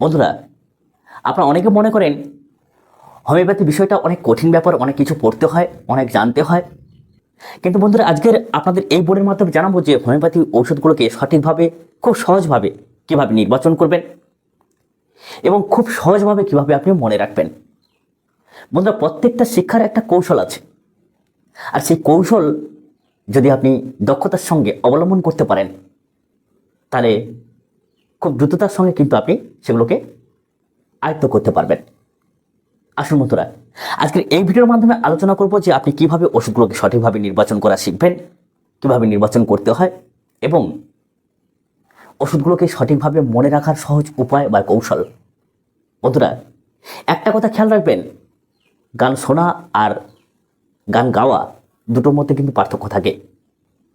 বন্ধুরা, আপনারা অনেকে মনে করেন হোমিওপ্যাথি বিষয়টা অনেক কঠিন ব্যাপার, অনেক কিছু পড়তে হয়, অনেক জানতে হয়। কিন্তু বন্ধুরা, আজকের আপনাদের এই বোর্ডের মাধ্যমে জানাব যে হোমিওপ্যাথি ঔষধগুলোকে সঠিকভাবে, খুব সহজভাবে কীভাবে নির্বাচন করবেন এবং খুব সহজভাবে কীভাবে আপনি মনে রাখবেন। বন্ধুরা, প্রত্যেকটা শিক্ষার একটা কৌশল আছে। আর সেই কৌশল যদি আপনি দক্ষতার সঙ্গে অবলম্বন করতে পারেন, তাহলে খুব দ্রুততার সঙ্গে কিন্তু আপনি সেগুলোকে আয়ত্ত করতে পারবেন। আসুন বন্ধুরা, আজকের এই ভিডিওর মাধ্যমে আলোচনা করব যে আপনি কীভাবে ওষুধগুলোকে সঠিকভাবে নির্বাচন করা শিখবেন, কীভাবে নির্বাচন করতে হয় এবং ওষুধগুলোকে সঠিকভাবে মনে রাখার সহজ উপায় বা কৌশল। বন্ধুরা, একটা কথা খেয়াল রাখবেন, গান শোনা আর গান গাওয়া দুটোর মধ্যে কিন্তু পার্থক্য থাকে।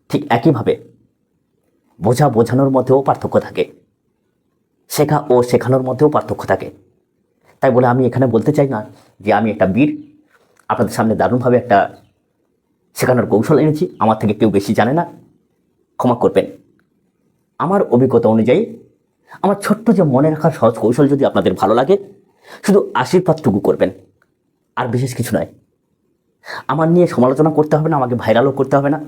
ঠিক একইভাবে বোঝা বোঝানোর মধ্যেও পার্থক্য থাকে। শেখা ও শেখানোর মধ্যেও পার্থক্য থাকে। তাই বলে আমি এখানে বলতে চাই না যে আমি একটা বীর, আপনাদের সামনে দারুণভাবে একটা শেখানোর কৌশল এনেছি, আমার থেকে কেউ বেশি জানে না, ক্ষমা করবেন। আমার অভিজ্ঞতা অনুযায়ী, আমার ছোট্ট যে মনে রাখার সহজ কৌশল যদি আপনাদের ভালো লাগে, শুধু আশীর্বাদটুকু করবেন, আর বিশেষ কিছু নয়। আমার নিয়ে সমালোচনা করতে হবে না, আমাকে ভাইরালও করতে হবে না।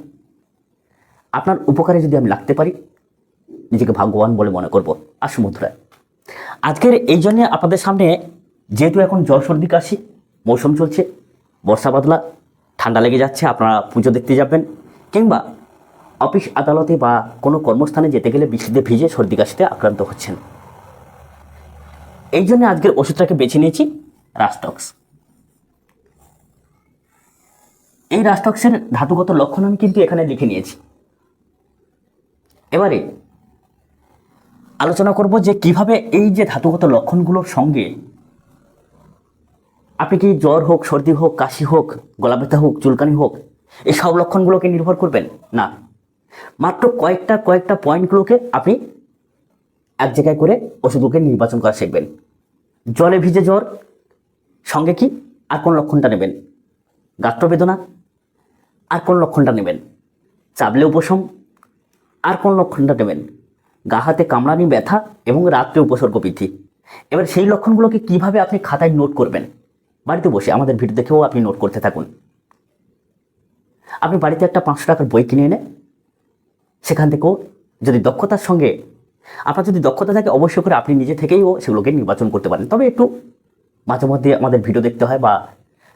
আপনার উপকারে যদি আমি লাগতে পারি নিজেকে ভাগ্যবান বলে মনে করব। আসুন বন্ধুরা। আজকের এই জন্যে আপনাদের সামনে যেহেতু এখন জ্বর সর্দি কাশি, মৌসুম চলছে, বর্ষা বাদলা, ঠান্ডা লেগে যাচ্ছে, আপনারা পুজো দেখতে যাবেন, কিংবা অফিস আদালতে বা কোনো কর্মস্থানে যেতে গেলে বৃষ্টিতে ভিজে সর্দি কাশিতে আক্রান্ত হচ্ছেন। এই জন্য আজকের ওষুধটাকে বেছে নিয়েছি রাস্টক্স এই রাস্টক্সের ধাতুগত লক্ষণ আমি কিন্তু এখানে লিখে নিয়েছি। এবারে আলোচনা করব যে কীভাবে এই যে ধাতুগত লক্ষণগুলোর সঙ্গে আপনি কি জ্বর হোক, সর্দি হোক, কাশি হোক গলা ব্যথা হোক, চুলকানি হোক এই সব লক্ষণগুলোকে নির্ভর করবেন? না। মাত্র কয়েকটা কয়েকটা পয়েন্টগুলোকে আপনি এক জায়গায় করে ওষুধগুলোকে নির্বাচন করা শিখবেন। জলে ভিজে জ্বর, সঙ্গে কি? আর কোন লক্ষণটা নেবেন? গাত্রবেদনা, আর কোন লক্ষণটা নেবেন? চাবলে উপশম, আর কোন লক্ষণটা নেবেন? গা হাতে কামড়ানি, ব্যথা এবং রাত্রে উপসর্গ বৃদ্ধি এবার সেই লক্ষণগুলোকে কীভাবে আপনি খাতায় নোট করবেন? বাড়িতে বসে আমাদের ভিডিও দেখেও আপনি নোট করতে থাকুন। আপনি বাড়িতে একটা পাঁচশো টাকার বই কিনে এনে সেখান থেকেও যদি দক্ষতার সঙ্গে আপনার যদি দক্ষতা থাকে, অবশ্যই করে আপনি নিজে থেকেইও সেগুলোকে নির্বাচন করতে পারেন। তবে একটু মাঝে মধ্যে আমাদের ভিডিও দেখতে হয় বা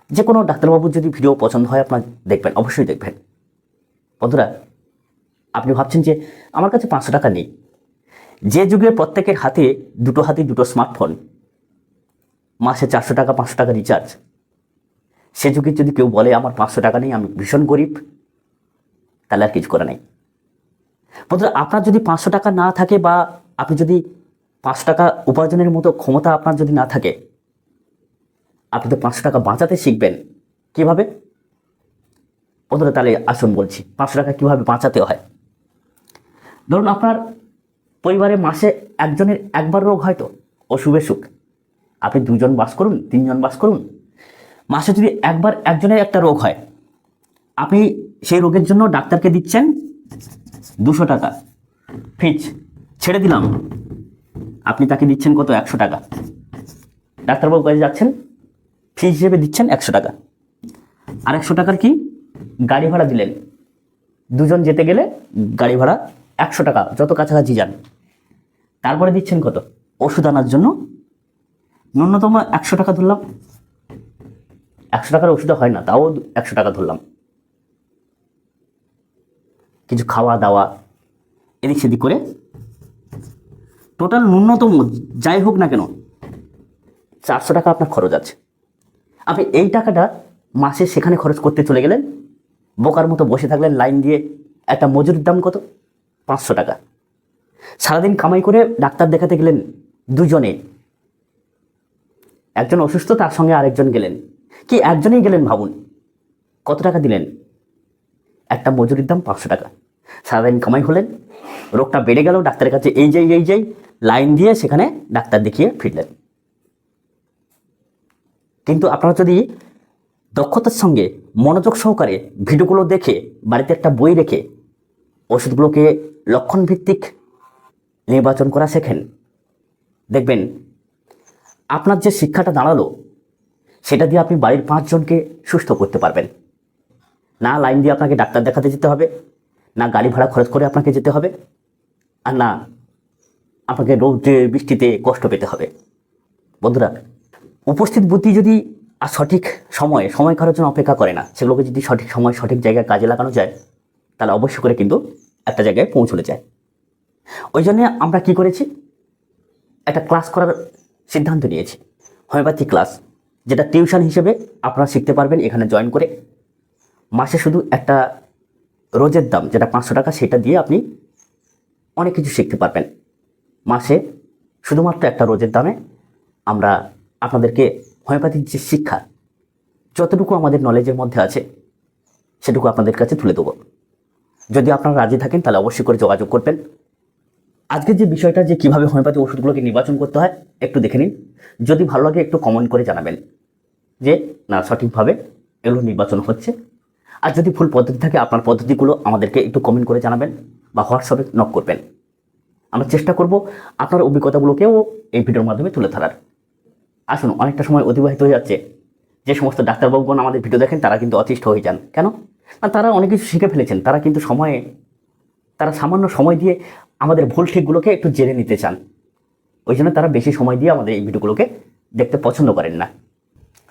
যে কোনো ডাক্তারবাবুর যদি ভিডিও পছন্দ হয়, আপনার দেখবেন, অবশ্যই দেখবেন। বন্ধুরা, আপনি ভাবছেন যে আমার কাছে পাঁচশো টাকা নেই। যে যুগে প্রত্যেকের হাতে দুটো হাতে দুটো স্মার্টফোন মাসে চারশো টাকা, পাঁচশো টাকা রিচার্জ সে যুগে যদি কেউ বলে, আমার পাঁচশো টাকা নেই, আমি ভীষণ গরিব, তাহলে আর কিছু করা নেই। বন্ধুরা, আপনার যদি পাঁচশো টাকা না থাকে বা আপনি যদি পাঁচশো টাকা উপার্জনের মতো ক্ষমতা আপনার যদি না থাকে, আপনি তো পাঁচশো টাকা বাঁচাতে শিখবেন। কীভাবে? বন্ধুরা, তাহলে আসুন বলছি, পাঁচশো টাকা কীভাবে বাঁচাতে হয়? ধরুন আপনার পরিবারে মাসে একজনের একবার রোগ হয়তো অশুভে সুখ। আপনি দুজন বাস করুন, তিনজন বাস করুন। মাসে যদি একবার একজনের একটা রোগ হয়, আপনি সেই রোগের জন্য ডাক্তারকে দিচ্ছেন দুশো টাকা। ফিজ, ছেড়ে দিলাম। আপনি তাকে দিচ্ছেন কত? একশো টাকা। ডাক্তারবাবু কাছে যাচ্ছেন ফি হিসেবে দিচ্ছেন একশো টাকা। আর একশো টাকার কি? গাড়ি ভাড়া দিলেন। দুজন যেতে গেলে গাড়ি ভাড়া একশো টাকা, যত কাছাকাছি যান। তারপরে দিচ্ছেন কত? ওষুধ আনার জন্য। ন্যূনতম একশো টাকা ধরলাম। একশো টাকার ওষুধ হয় না, তাও একশো টাকা ধরলাম। কিছু খাওয়া দাওয়া, এদিক সেদিক করে। টোটাল ন্যূনতম, যাই হোক না কেন, চারশো টাকা আপনার খরচ আছে। আপনি এই টাকাটা মাসে সেখানে খরচ করতে চলে গেলেন, বোকার মতো বসে থাকলেন, লাইন দিয়ে একটা মজুরির দাম কত? পাঁচশো টাকা। সারাদিন কামাই করে ডাক্তার দেখাতে গেলেন দুজনে। একজন অসুস্থ, তার সঙ্গে আরেকজন গেলেন। কি একজনেই গেলেন ভাবুন। কত টাকা দিলেন? একটা মজুরির দাম পাঁচশো টাকা। সারাদিন কামাই হলেন, রোগটা বেড়ে গেল, ডাক্তারের কাছে এই যাই এই যাই, লাইন দিয়ে সেখানে ডাক্তার দেখিয়ে ফিরলেন। কিন্তু আপনারা যদি দক্ষতার সঙ্গে মনোযোগ সহকারে ভিডিওগুলো দেখে, বাড়িতে একটা বই রেখে, ওষুধগুলোকে লক্ষণ ভিত্তিক নির্বাচন করা শেখেন। দেখবেন, আপনার যে শিক্ষাটা দাঁড়াল, সেটা দিয়ে আপনি বাড়ির পাঁচজনকে সুস্থ করতে পারবেন। না লাইন দিয়ে আপনাকে ডাক্তার দেখাতে যেতে হবে, না গাড়ি ভাড়া খরচ করে আপনাকে যেতে হবে, আর না আপনাকে রোদে বৃষ্টিতে কষ্ট পেতে হবে। বন্ধুরা, উপস্থিত বুদ্ধি যদি আর সঠিক সময়ে, সময় কারোর জন্য অপেক্ষা করে না, সেগুলোকে যদি সঠিক সময়, সঠিক জায়গায় কাজে লাগানো যায়, তাহলে অবশ্য করে কিন্তু একটা জায়গায় পৌঁছলে যায়। ওই জন্যে আমরা কি করেছি? একটা ক্লাস করার সিদ্ধান্ত নিয়েছি। হোমিওপ্যাথি ক্লাস যেটা টিউশন হিসেবে আপনারা শিখতে পারবেন এখানে জয়েন করে। মাসে শুধু একটা রোজের দাম, যেটা পাঁচশো টাকা, সেটা দিয়ে আপনি অনেক কিছু শিখতে পারবেন। মাসে শুধুমাত্র একটা রোজের দামে আমরা আপনাদেরকে হোমিওপ্যাথিক যে শিক্ষা, যতটুকু আমাদের নলেজের মধ্যে আছে, সেটুকু আপনাদের কাছে তুলে দেবো। যদি আপনারা রাজি থাকেন, তাহলে অবশ্যই করে যোগাযোগ করবেন। আজকের যে বিষয়টা যে কীভাবে হোমিওপ্যাথি ওষুধগুলোকে নির্বাচন করতে হয়, একটু দেখে নিন। যদি ভালো লাগে, একটু কমেন্ট করে জানাবেন যে, না, সঠিকভাবে এগুলো নির্বাচন হচ্ছে। আর যদি ভুল পদ্ধতি থাকে, আপনার পদ্ধতিগুলো আমাদেরকে একটু কমেন্ট করে জানাবেন বা হোয়াটসঅ্যাপে নক করবেন। আমরা চেষ্টা করব আপনার অভিজ্ঞতাগুলোকেও এই ভিডিওর মাধ্যমে তুলে ধরার। আসুন, অনেকটা সময় অতিবাহিত হয়ে যাচ্ছে। যে সমস্ত ডাক্তারবাবুগণ আমাদের ভিডিও দেখেন, তারা কিন্তু অতিষ্ঠ হয়ে যান। কেন? না, তারা অনেক কিছু শিখে ফেলেছেন। তারা কিন্তু সময়ে, তারা সামান্য সময় দিয়ে আমাদের ভুল ঠিকগুলোকে একটু জেনে নিতে চান। ওই জন্য তারা বেশি সময় দিয়ে আমাদের এই ভিডিওগুলোকে দেখতে পছন্দ করেন না।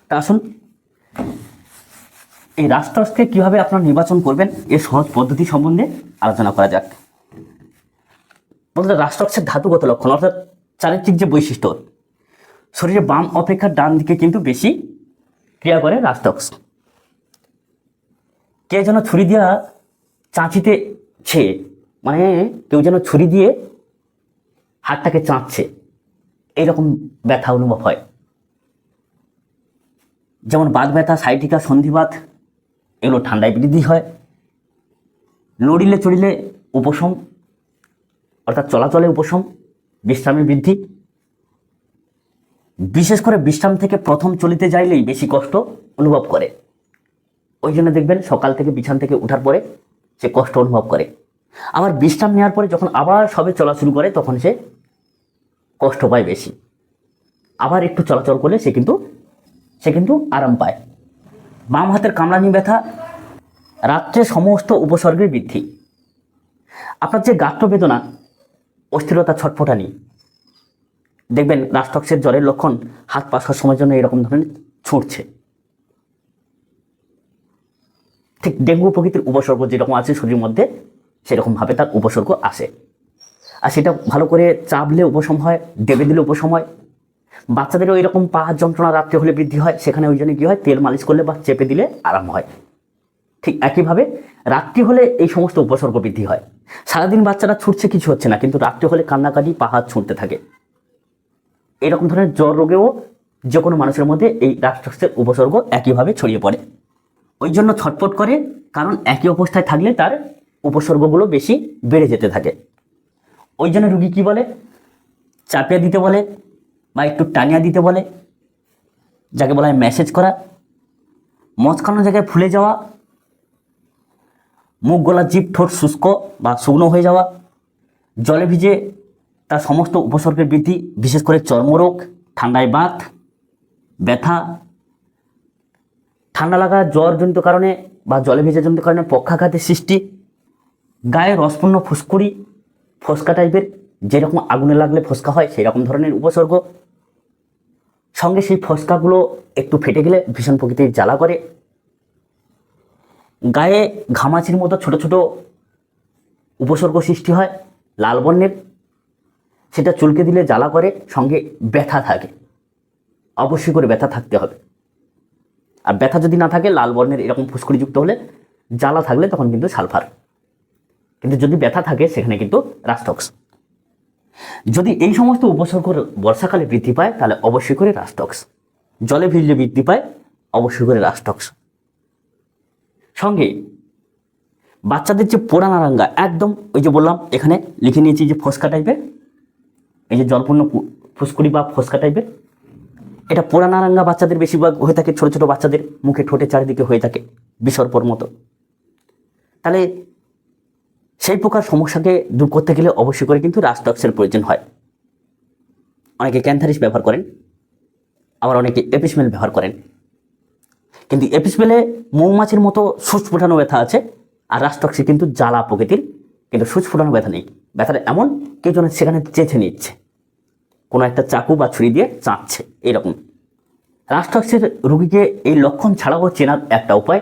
তা আসুন, এই রাষ্ট্রকে কীভাবে আপনারা নির্বাচন করবেন এর সহজ পদ্ধতি সম্বন্ধে আলোচনা করা যাক। বলতে রাষ্ট্রক্ষের ধাতুগত লক্ষণ, অর্থাৎ চারিত্রিক যে বৈশিষ্ট্য শরীরে বাম অপেক্ষা ডান দিকে কিন্তু বেশি ক্রিয়া করে রাষ্ট্রক্স কে যেন ছুরি দিয়া চাঁচিতে ছে মানে কেউ যেন ছুরি দিয়ে হাতটাকে চাঁচছে এইরকম ব্যথা অনুভব হয়। যেমন বাত ব্যথা, সাইটিকা, সন্ধিবাত, এগুলো ঠান্ডায় বৃদ্ধি হয়। নড়িলে চড়িলে উপশম, অর্থাৎ চলাচলে উপশম বিশ্রামে বৃদ্ধি। বিশেষ করে বিশ্রাম থেকে প্রথম চলিতে যাইলেই বেশি কষ্ট অনুভব করে। ওই জন্য দেখবেন সকাল থেকে বিছান থেকে ওঠার পরে সে কষ্ট অনুভব করে। আবার বিশ্রাম নেওয়ার পরে যখন আবার সবে চলা শুরু করে, তখন সে কষ্ট পায় বেশি। আবার একটু চলাচল করলে সে কিন্তু সে কিন্তু আরাম পায়। বাম হাতের কামড়ানি ব্যথা রাত্রে সমস্ত উপসর্গের বৃদ্ধি। আপনার যে গাত্র বেদনা, অস্থিরতা ছটফটানি। দেখবেন রাষ্ট্রক্সের জ্বরের লক্ষণ হাত পা সময়ের জন্য এরকম ধরনের ছুটছে। ঠিক ডেঙ্গু প্রকৃতির উপসর্গ যেরকম আছে শরীরের মধ্যে সেরকমভাবে তার উপসর্গ আসে। আর সেটা ভালো করে চাপলে উপশম হয় দেবে দিলে উপশম হয়। বাচ্চাদেরও এরকম পা যন্ত্রণা রাত্রে হলে বৃদ্ধি হয়, সেখানে ওই জন্য কী হয়, তেল মালিশ করলে বা চেপে দিলে আরাম হয়। ঠিক একইভাবে রাত্রি হলে এই সমস্ত উপসর্গ বৃদ্ধি হয়। সারাদিন বাচ্চারা ছুটছে কিছু হচ্ছে না, কিন্তু রাত্রে হলে কান্নাকাটি, পা, হাত ছুটতে থাকে। এরকম ধরনের জ্বর রোগেও যে কোনো মানুষের মধ্যে এই রাষ্ট্রের উপসর্গ একইভাবে ছড়িয়ে পড়ে। ওই জন্য ছটপট করে, কারণ একই অবস্থায় থাকলে তার উপসর্গগুলো বেশি বেড়ে যেতে থাকে। ওই জন্য রুগী কী বলে? চাপিয়ে দিতে বলে বা একটু টানিয়া দিতে বলে। যাকে বলা হয় ম্যাসেজ করা। মচকানো জায়গায় ফুলে যাওয়া। মুখ গলা জিভ ঠোঁট শুষ্ক বা শুকনো হয়ে যাওয়া। জলে ভিজে তার সমস্ত উপসর্গের বৃদ্ধি, বিশেষ করে চর্মরোগ, ঠান্ডায় বাত, ব্যথা ঠান্ডা লাগা জ্বরজনিত কারণে বা জলে ভেজা ভেজাজনিত কারণে পক্ষাঘাতের সৃষ্টি, গায়ে রসপূর্ণ ফুসকুড়ি, ফোসকা টাইপের যেরকম আগুনে লাগলে ফোসকা হয় সেই রকম ধরনের উপসর্গ। সঙ্গে সেই ফোসকাগুলো একটু ফেটে গেলে ভীষণ প্রকৃতির জ্বালা করে। গায়ে ঘামাচির মতো ছোট ছোট উপসর্গ সৃষ্টি হয় লাল বর্ণের। সেটা চুলকে দিলে জ্বালা করে, সঙ্গে ব্যথা থাকে। অবশ্যই করে ব্যথা থাকতে হবে। আর ব্যথা যদি না থাকে, লাল বর্ণের এরকম ফুসকুড়িযুক্ত হলে জ্বালা থাকলে তখন কিন্তু সালফার। কিন্তু যদি ব্যথা থাকে, সেখানে কিন্তু রাস্টক্স যদি এই সমস্ত উপসর্গ বর্ষাকালে বৃদ্ধি পায়, তাহলে অবশ্যই করে রাস্টক্স জলে ভিজলে বৃদ্ধি পায়, অবশ্যই করে রাস্টক্স সঙ্গে বাচ্চাদের যে পোড়া নারাঙ্গা, একদম ওই যে বললাম, এখানে লিখে নিয়েছি যে ফসকা টাইপের এই যে জলপূর্ণ ফুসকুড়ি বা ফসকা টাইপের এটা পোড়া নারাঙ্গা বাচ্চাদের বেশিরভাগ হয়ে থাকে, ছোট ছোট বাচ্চাদের মুখে ঠোঁটে চারিদিকে হয়ে থাকে, বিসর্পর মতো। তাহলে সেই প্রকার সমস্যাকে দূর করতে গেলে অবশ্যই করে কিন্তু রাস্টক্সের প্রয়োজন হয়। অনেকে ক্যান্থারিস ব্যবহার করেন, আবার অনেকে এপিসমেল ব্যবহার করেন। কিন্তু এপিসমেলে মৌমাছির মতো সুচ ফোটানো ব্যথা আছে, আর রাষ্ট্রক্সি কিন্তু জ্বালা প্রকৃতির, কিন্তু সুচ ফোটানো ব্যথা নেই। ব্যথাটা এমন, কেউ যেন সেখানে চেঁচে নিচ্ছে। কোনো একটা চাকু বা ছুরি দিয়ে চাঁচছে এরকম। রাষ্ট্রক্সের রুগীকে এই লক্ষণ ছাড়াও চেনার একটা উপায়,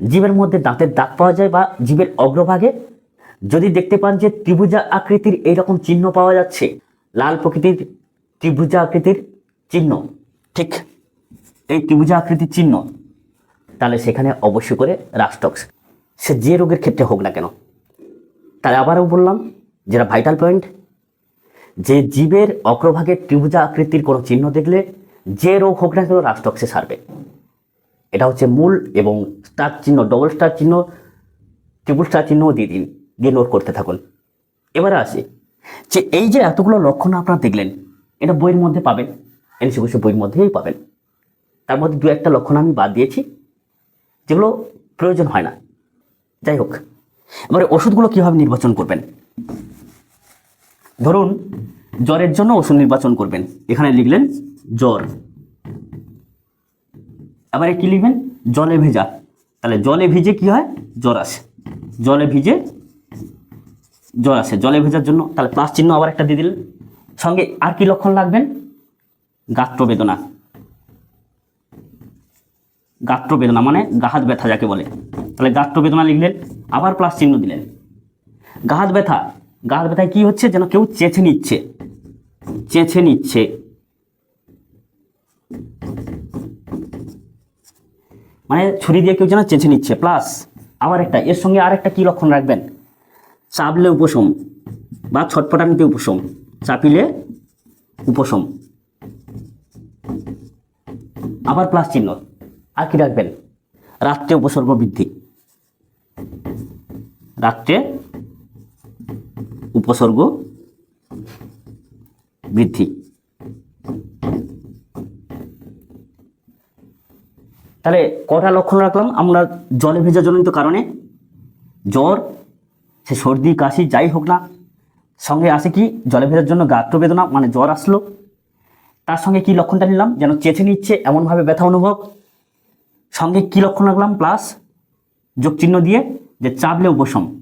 জীবের মধ্যে দাঁতের দাগ পাওয়া যায় বা জীবের অগ্রভাগে। যদি দেখতে পান যে ত্রিভুজা আকৃতির এইরকম চিহ্ন পাওয়া যাচ্ছে, লাল প্রকৃতির ত্রিভুজা আকৃতির চিহ্ন, ঠিক এই ত্রিভুজা আকৃতির চিহ্ন, তাহলে সেখানে অবশ্যই করে রাস্টক্স সে যে রোগের ক্ষেত্রে হোক না কেন। তাহলে আবারও বললাম, যেটা ভাইটাল পয়েন্ট যে জীবের অগ্রভাগে ত্রিভুজা আকৃতির কোনো চিহ্ন দেখলে যে রোগ হোক না কেন রাস্টক্সে সারবে। এটা হচ্ছে মূল এবং স্টার চিহ্ন ডবল স্টার চিহ্ন ট্রিপল স্টার চিহ্নও দিয়ে দিন, দিয়ে নোট করতে থাকুন। এবারে আসি। যে এই যে এতগুলো লক্ষণ আপনারা দেখলেন, এটা বইয়ের মধ্যে পাবেন এনসি বসে বইয়ের মধ্যেই পাবেন। তার মধ্যে দু একটা লক্ষণ আমি বাদ দিয়েছি, যেগুলো প্রয়োজন হয় না। যাই হোক, এবারে ওষুধগুলো কীভাবে নির্বাচন করবেন? ধরুন, জ্বরের জন্য ওষুধ নির্বাচন করবেন। এখানে লিখলেন, জ্বর। আবার কি লিখবেন, জলে ভেজা। তাহলে জলে ভিজে কি হয়? জ্বর আসে। জলে ভিজে জ্বর আসে। জলে ভেজার জন্য, তাহলে প্লাস চিহ্ন আবার একটা দিয়ে দিলেন। সঙ্গে আর কি লক্ষণ লাগবেন? গাত্র বেদনা গাত্র বেদনা মানে গাহাত ব্যথা যাকে বলে। তাহলে গাত্র বেদনা লিখলেন, আবার প্লাস চিহ্ন দিলেন। গাহাত ব্যথা গাহাত ব্যথায় কি হচ্ছে যেন কেউ চেঁচে নিচ্ছে? চেঁচে নিচ্ছে। মানে ছুরি দিয়ে কেউ যেন চেঁচে নিচ্ছে। প্লাস আবার একটা, এর সঙ্গে আর একটা কী লক্ষণ রাখবেন? চাপলে উপশম বা ছটপটানিতে উপশম। চাপিলে উপশম। আবার প্লাস চিহ্ন। আর কি রাখবেন? রাত্রে উপসর্গ বৃদ্ধি। রাত্রে উপসর্গ বৃদ্ধি। তাহলে কটা লক্ষণ রাখলাম? আমরা জলে ভেজা জনিত কারণে, জ্বর, সে সর্দি, কাশি, যাই হোক না, সঙ্গে আসে কি? জলে ভেজার জন্য গাত্র বেদনা মানে জ্বর আসলো। তার সঙ্গে কি লক্ষণটা নিলাম? যেন চেঁচে নিচ্ছে, এমনভাবে ব্যথা অনুভব। সঙ্গে কি লক্ষণ রাখলাম? প্লাস যোগ চিহ্ন দিয়ে যে চাপলে উপশম।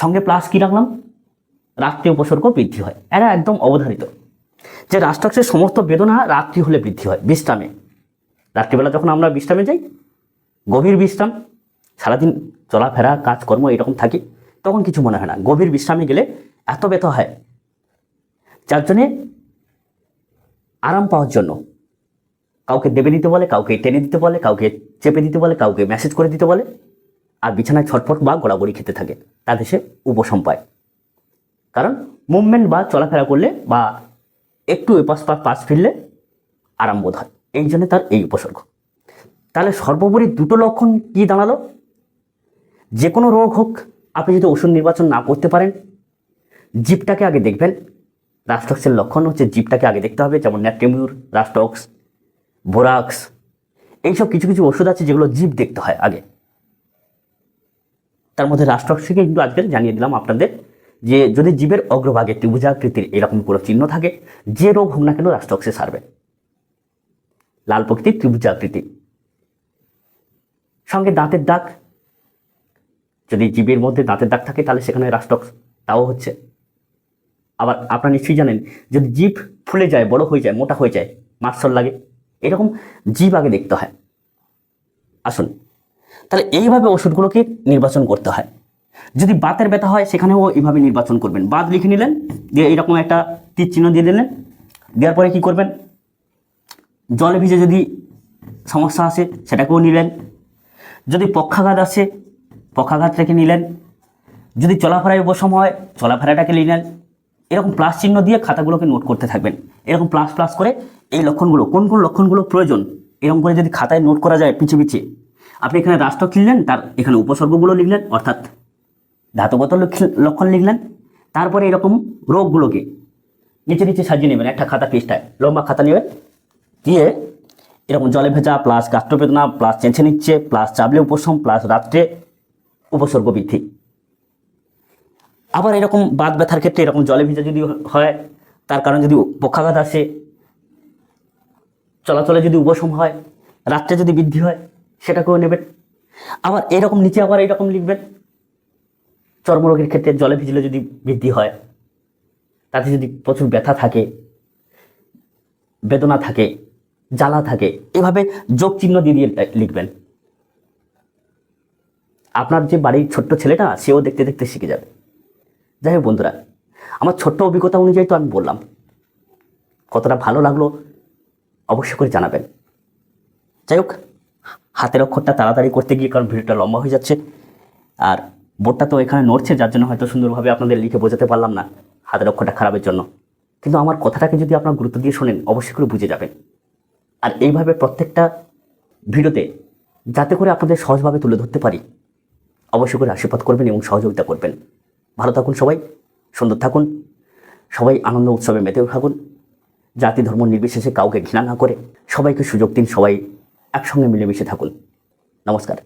সঙ্গে প্লাস কি রাখলাম? রাত্রি উপসর্গ বৃদ্ধি হয়। এরা একদম অবধারিত। যে রাষ্ট্রাক্ষের সমস্ত বেদনা রাত্রি হলে বৃদ্ধি হয়, বিশ্রামে। রাত্রিবেলা যখন আমরা বিশ্রামে যাই, গভীর বিশ্রাম, সারাদিন চলাফেরা, কাজকর্ম এরকম থাকি, তখন কিছু মনে হয় না। গভীর বিশ্রামে গেলে এত ব্যথা হয়। যার জন্যে আরাম পাওয়ার জন্য কাউকে দেবে দিতে বলে, কাউকে টেনে দিতে বলে, কাউকে চেপে দিতে বলে, কাউকে মেসেজ করে দিতে বলে। আর বিছানায় ছটফট বা গোড়াগড়ি খেতে থাকে। তাতে সে উপশম পায় কারণ মুভমেন্ট বা চলাফেরা করলে বা একটু এপাশ পা পাশ ফিরলে আরাম বোধ হয়। এই জন্য তার এই উপসর্গ। তাহলে সর্বোপরি দুটো লক্ষণ কি দাঁড়াল? যে কোনো রোগ হোক, আপনি যদি ওষুধ নির্বাচন না করতে পারেন জিপটাকে আগে দেখবেন। রাস্টক্সের লক্ষণ হচ্ছে জিপটাকে আগে দেখতে হবে, যেমন ন্যাট্রিমিউর রাস্টক্স বোরাক্স, এইসব কিছু কিছু ওষুধ আছে যেগুলো জিপ দেখতে হয় আগে। তার মধ্যে রাষ্ট্রক্সকে কিন্তু আজকে জানিয়ে দিলাম আপনাদের যে যদি জীবের অগ্রভাগে ত্রিভুজাকৃতির এরকম কোনো চিহ্ন থাকে, যে রোগ হোক না কেন রাষ্ট্রক্সে সারবে। লাল প্রকৃতির ত্রিভুজাকৃতি। সঙ্গে দাঁতের দাগ। যদি জীবের মধ্যে দাঁতের দাগ থাকে, তাহলে সেখানে রাষ্ট্রক্স তাও হচ্ছে। আবার আপনারা নিশ্চয়ই জানেন, যদি জিভ ফুলে যায়, বড় হয়ে যায়, মোটা হয়ে যায় মাৎসর লাগে, এরকম জীব আগে দেখতে হয়। আসুন। তাহলে এইভাবে ওষুধগুলোকে নির্বাচন করতে হয়। যদি বাতের ব্যথা হয়, সেখানেও এইভাবে নির্বাচন করবেন। বাত লিখে নিলেন, দিয়ে এইরকম একটা তীর চিহ্ন দিয়ে দিলেন। দেওয়ার পরে কি করবেন? জলে ভিজে যদি সমস্যা আসে, সেটাকেও নিলেন। যদি পক্ষাঘাত আসে, পক্ষাঘাত রেখে নিলেন। যদি চলাফেরায় উপশম হয়, চলাফেরাটাকে নিলেন। এরকম প্লাস চিহ্ন দিয়ে খাতাগুলোকে নোট করতে থাকবেন। এরকম প্লাস প্লাস করে এই লক্ষণগুলো, কোন কোন লক্ষণগুলো প্রয়োজন, এরকম করে যদি খাতায় নোট করা যায় পিছিয়ে পিছিয়ে আপনি এখানে রাষ্ট্র কিনলেন তার এখানে উপসর্গগুলো লিখলেন, অর্থাৎ লক্ষ- লক্ষণ লিখলেন। তারপরে এরকম রোগগুলোকে নিচে নিচে সাজিয়ে নেবেন, একটা খাতা পৃষ্ঠায়, লম্বা খাতা নেবেন। দিয়ে এরকম জলে ভেজা প্লাস গাত্রবেদনা প্লাস চেঁচে নিচ্ছে প্লাস চাবলে উপশম প্লাস রাত্রে উপসর্গ বৃদ্ধি আবার এরকম বাদ ব্যথার ক্ষেত্রে এরকম জলে ভেজা যদি হয়, তার কারণ যদি পক্ষাঘাত আসে, চলাচলে যদি উপশম হয়, রাত্রে যদি বৃদ্ধি হয় সেটাকেও নেবেন। আবার এরকম নিচে আবার এইরকম লিখবেন। চর্মরোগের ক্ষেত্রে জলে ভিজলে যদি বৃদ্ধি হয়, তাতে যদি প্রচুর ব্যথা থাকে, বেদনা থাকে, জ্বালা থাকে, এভাবে যোগ চিহ্ন দিয়ে দিয়ে লিখবেন। আপনার যে বাড়ির ছোট্ট ছেলেটা, সেও দেখতে দেখতে শিখে যাবে। যাই হোক বন্ধুরা, আমার ছোট্ট অভিজ্ঞতা অনুযায়ী তো আমি বললাম। কতটা ভালো লাগল, অবশ্যই করে জানাবেন। যাই হোক। হাতের অক্ষরটা তাড়াতাড়ি করতে গিয়ে কারণ ভিডিওটা লম্বা হয়ে যাচ্ছে। আর বোর্ডটা তো এখানে নড়ছে, যার জন্য হয়তো সুন্দরভাবে আপনাদের লিখে বোঝাতে পারলাম না হাতের অক্ষরটা খারাপের জন্য। কিন্তু আমার কথাটাকে যদি আপনার গুরুত্ব দিয়ে শোনেন, অবশ্যই করে বুঝে যাবেন। আর এইভাবে প্রত্যেকটা ভিডিওতে যাতে করে আপনাদের সহজভাবে তুলে ধরতে পারি, অবশ্যই করে আশীর্বাদ করবেন এবং সহযোগিতা করবেন। ভালো থাকুন সবাই, সুন্দর থাকুন। সবাই আনন্দ উৎসবে মেতেও থাকুন। জাতি ধর্ম নির্বিশেষে কাউকে ঘৃণা না করে সবাইকে সুযোগ দিন সবাই। একসঙ্গে মিলেমিশে থাকুন। নমস্কার।